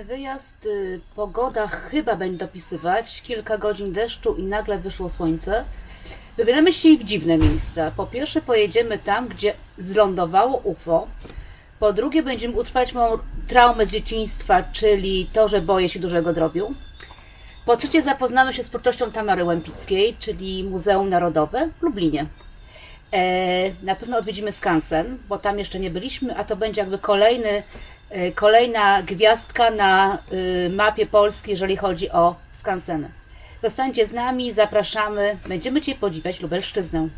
Kolejny wyjazd. y, Pogoda chyba będzie dopisywać. Kilka godzin deszczu i nagle wyszło słońce. Wybieramy się w dziwne miejsca. Po pierwsze pojedziemy tam, gdzie zlądowało UFO. Po drugie będziemy utrwalać moją traumę z dzieciństwa, czyli to, że boję się dużego drobiu. Po trzecie zapoznamy się z twórczością Tamary Łępickiej, czyli Muzeum Narodowe w Lublinie. E, na pewno odwiedzimy Skansen, bo tam jeszcze nie byliśmy, a to będzie jakby kolejny, kolejna gwiazdka na y, mapie Polski, jeżeli chodzi o skanseny. Zostańcie z nami, zapraszamy. Będziemy Cię podziwiać Lubelszczyznę.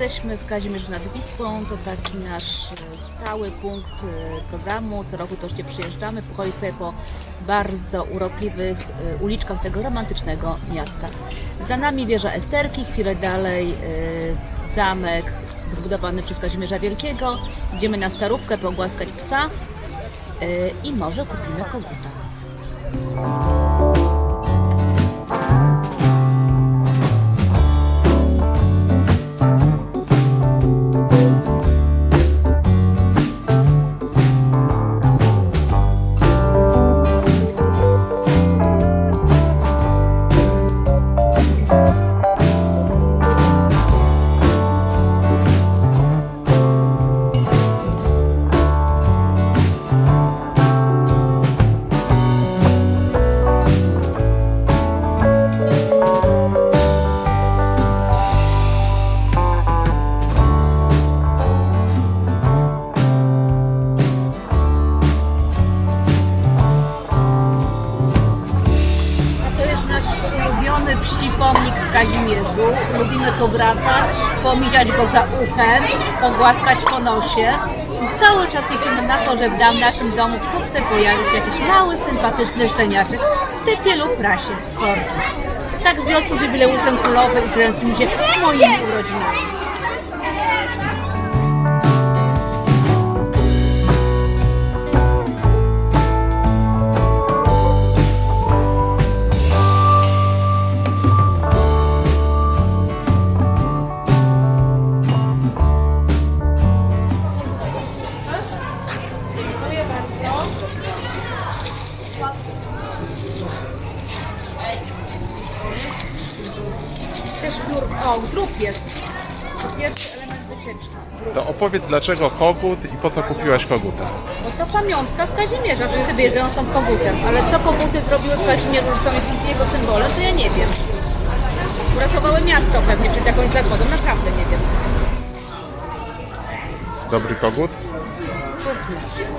Jesteśmy w Kazimierzu nad Wisłą, to taki nasz e, stały punkt e, programu. Co roku to się przyjeżdżamy, pochodzić sobie po bardzo urokliwych e, uliczkach tego romantycznego miasta. Za nami wieża Esterki, chwilę dalej zamek zbudowany przez Kazimierza Wielkiego. Idziemy na starówkę pogłaskać psa i może kupimy koguta. Pomiziać go za uchem, pogłaskać po nosie. I cały czas liczymy na to, że w naszym domu wkrótce pojawi się jakiś mały, sympatyczny szczeniaczek typie lub rasie korki. Tak w związku z jubileuszem królowej i kręcimy się moimi urodzinami. Też grób, o, grób jest. To pierwszy element wycieczki. Grób. To opowiedz dlaczego kogut i po co kupiłaś koguta? No to pamiątka z Kazimierza, wszyscy wyjeżdżają stąd kogutem. Ale co koguty zrobiły w Kazimierzu, że są jakieś jego symbole, to ja nie wiem. Uratowały miasto pewnie przed jakąś zagładą, naprawdę nie wiem. Dobry kogut? Yeah.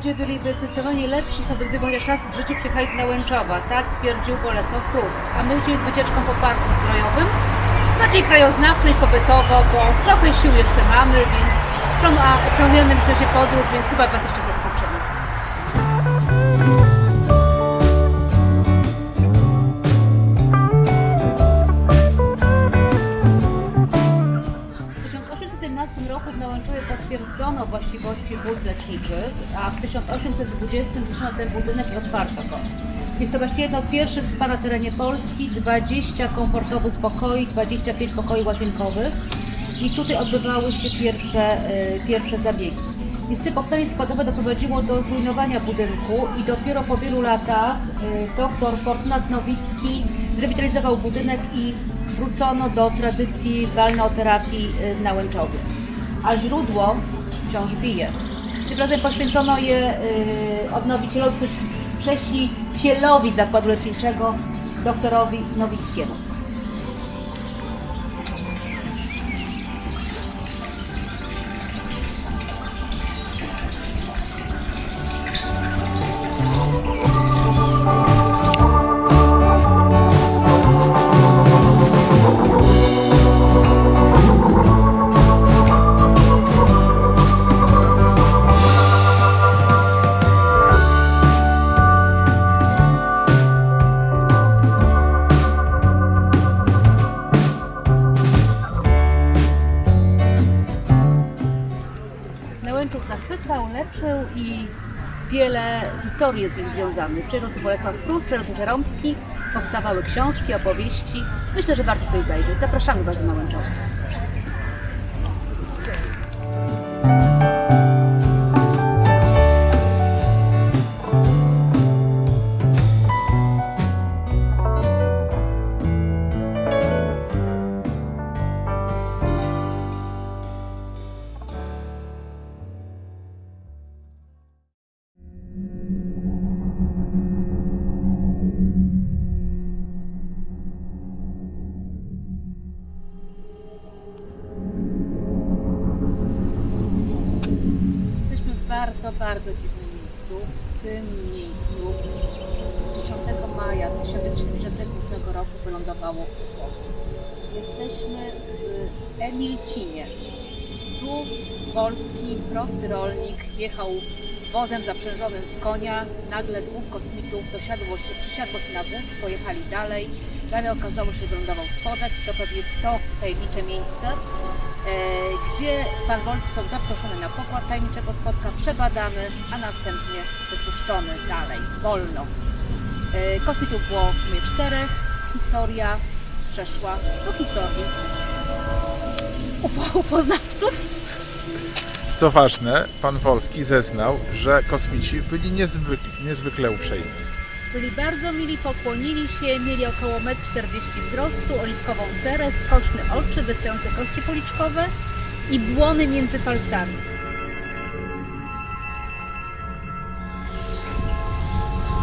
Ludzie byliby zdecydowanie lepsi, to by gdyby chociaż raz w życiu przyjechali na Łęczowa, tak twierdził Bolesław Prus. A my chcieli z wycieczką po parku strojowym, bardziej krajoznawczo i pobytowo, bo trochę sił jeszcze mamy, więc planu, a planujemy myślę się podróż, więc chyba Was jeszcze właściwości wód leczniczych, a w 1820 zniszczono ten budynek otwarto go. Jest to właśnie jedno z pierwszych spa na terenie Polski, 20 komfortowych pokoi, 25 pokoi łazienkowych i tutaj odbywały się pierwsze, y, pierwsze zabiegi. Niestety powstanie składowe doprowadziło do zrujnowania budynku i dopiero po wielu latach y, dr Fortunat Nowicki zrewitalizował budynek i wrócono do tradycji balneoterapii y, na Łęczowie. a źródło wciąż bije. Tym razem poświęcono je y, odnowicielowi, wcześnicielowi zakładu leczniczego, doktorowi Nowickiemu. Nałęczuk zachwycał, leczył i wiele historii jest z nim związanych. Tu Bolesław Prus, tu Żeromski, powstawały książki, opowieści. Myślę, że warto tutaj zajrzeć. Zapraszamy Was do Nałęczowa. Emilcinie. Tu polski prosty rolnik jechał wozem zaprzężonym w konia. Nagle dwóch kosmitów dosiadło się, przysiadło się na wóz, pojechali dalej. Nagle okazało się, że wylądował spodek. To pewnie jest to tajemnicze miejsce e, gdzie pan Wolski są zaproszone na pokład tajemniczego spotka, przebadany, a następnie wypuszczony dalej, wolno. E, Kosmitów było w sumie czterech. Historia przeszła do historii upo- upoznawców. Co ważne, pan Wolski zeznał, że kosmici byli niezwykle, niezwykle uprzejmi. Byli bardzo mili, pokłonili się, mieli około 1,40 m wzrostu, oliwkową cerę, skoczne oczy, wystające kości policzkowe i błony między palcami.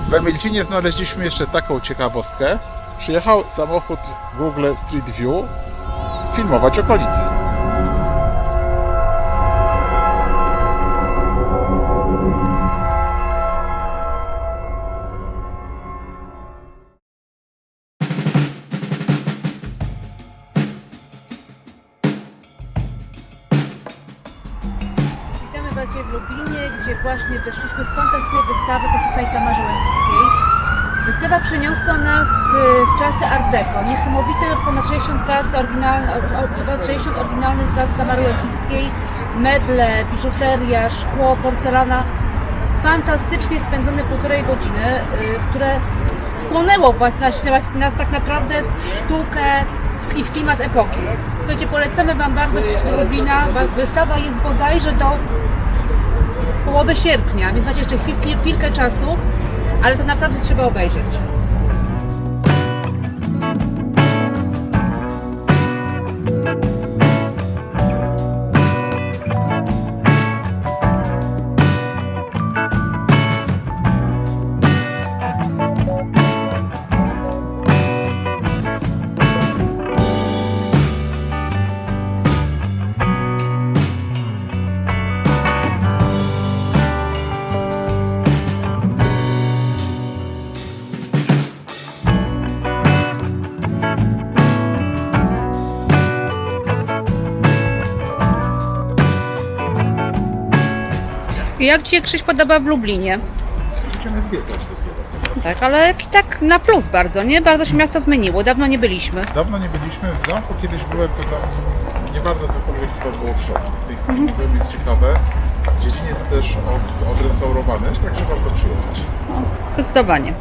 W Emilcinie znaleźliśmy jeszcze taką ciekawostkę. Przyjechał samochód Google Street View filmować okolice. Witamy Was dzisiaj w Lublinie, gdzie właśnie wyszliśmy z fantastycznej wystawy profesora Tamarza Łębickiej. Wystawa przeniosła nas y, w czasy Art Deco. Niesamowite ponad 60 prac, oryginalnych, ponad 60 oryginalnych prac Tamary Łębickiej. Meble, biżuteria, szkło, porcelana. Fantastycznie spędzone półtorej godziny, y, które wchłonęło was, nas, tak naprawdę w sztukę i w klimat epoki. Słuchajcie, polecamy Wam bardzo Lublina. Wystawa jest bodajże do połowy sierpnia, więc macie jeszcze chwilkę, chwilkę czasu, ale to naprawdę trzeba obejrzeć. Jak Ci się Krzyś podoba w Lublinie? Będziemy zwiedzać dopiero. Tak, ale i tak na plus bardzo, nie? Bardzo się miasto zmieniło, dawno nie byliśmy. Dawno nie byliśmy w zamku, kiedyś byłem, to tam nie bardzo cokolwiek chyba było w środku. W tej chwili muzeum jest ciekawe. Dziedziniec też od, odrestaurowany, także warto przyjechać. Zdecydowanie.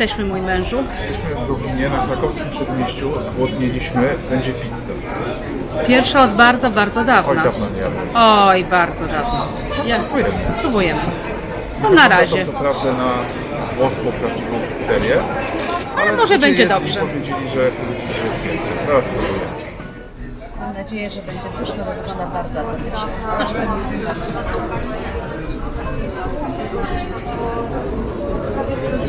Jesteśmy, mój mężu? Jesteśmy w Lublinie, na krakowskim przedmieściu, zgłodniliśmy, będzie pizza. Pierwsza od bardzo, bardzo Oj, dawna. dawno nie jadłem. Oj, bardzo dawno. Ja, Spróbujemy. próbujemy. No na razie. To co prawda na włoską prawdziwą pizzerię, ale może ludzie będzie jedli i dobrze. powiedzieli, że, że jest niezłe. Teraz spróbujemy. Mam nadzieję, że będzie pyszna, bo wygląda bardzo apetycznie. Gdzie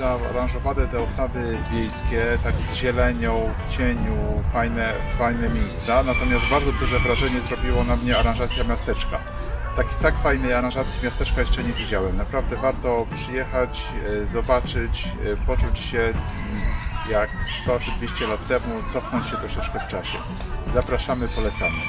zaaranżowane te osady wiejskie, tak z zielenią, w cieniu, fajne, fajne miejsca. Natomiast bardzo duże wrażenie zrobiło na mnie aranżacja miasteczka. Tak, tak fajnej aranżacji miasteczka jeszcze nie widziałem. Naprawdę warto przyjechać, e, zobaczyć, e, poczuć się mm, jak 100 czy 200 lat temu, cofnąć się troszeczkę w czasie. Zapraszamy, polecamy.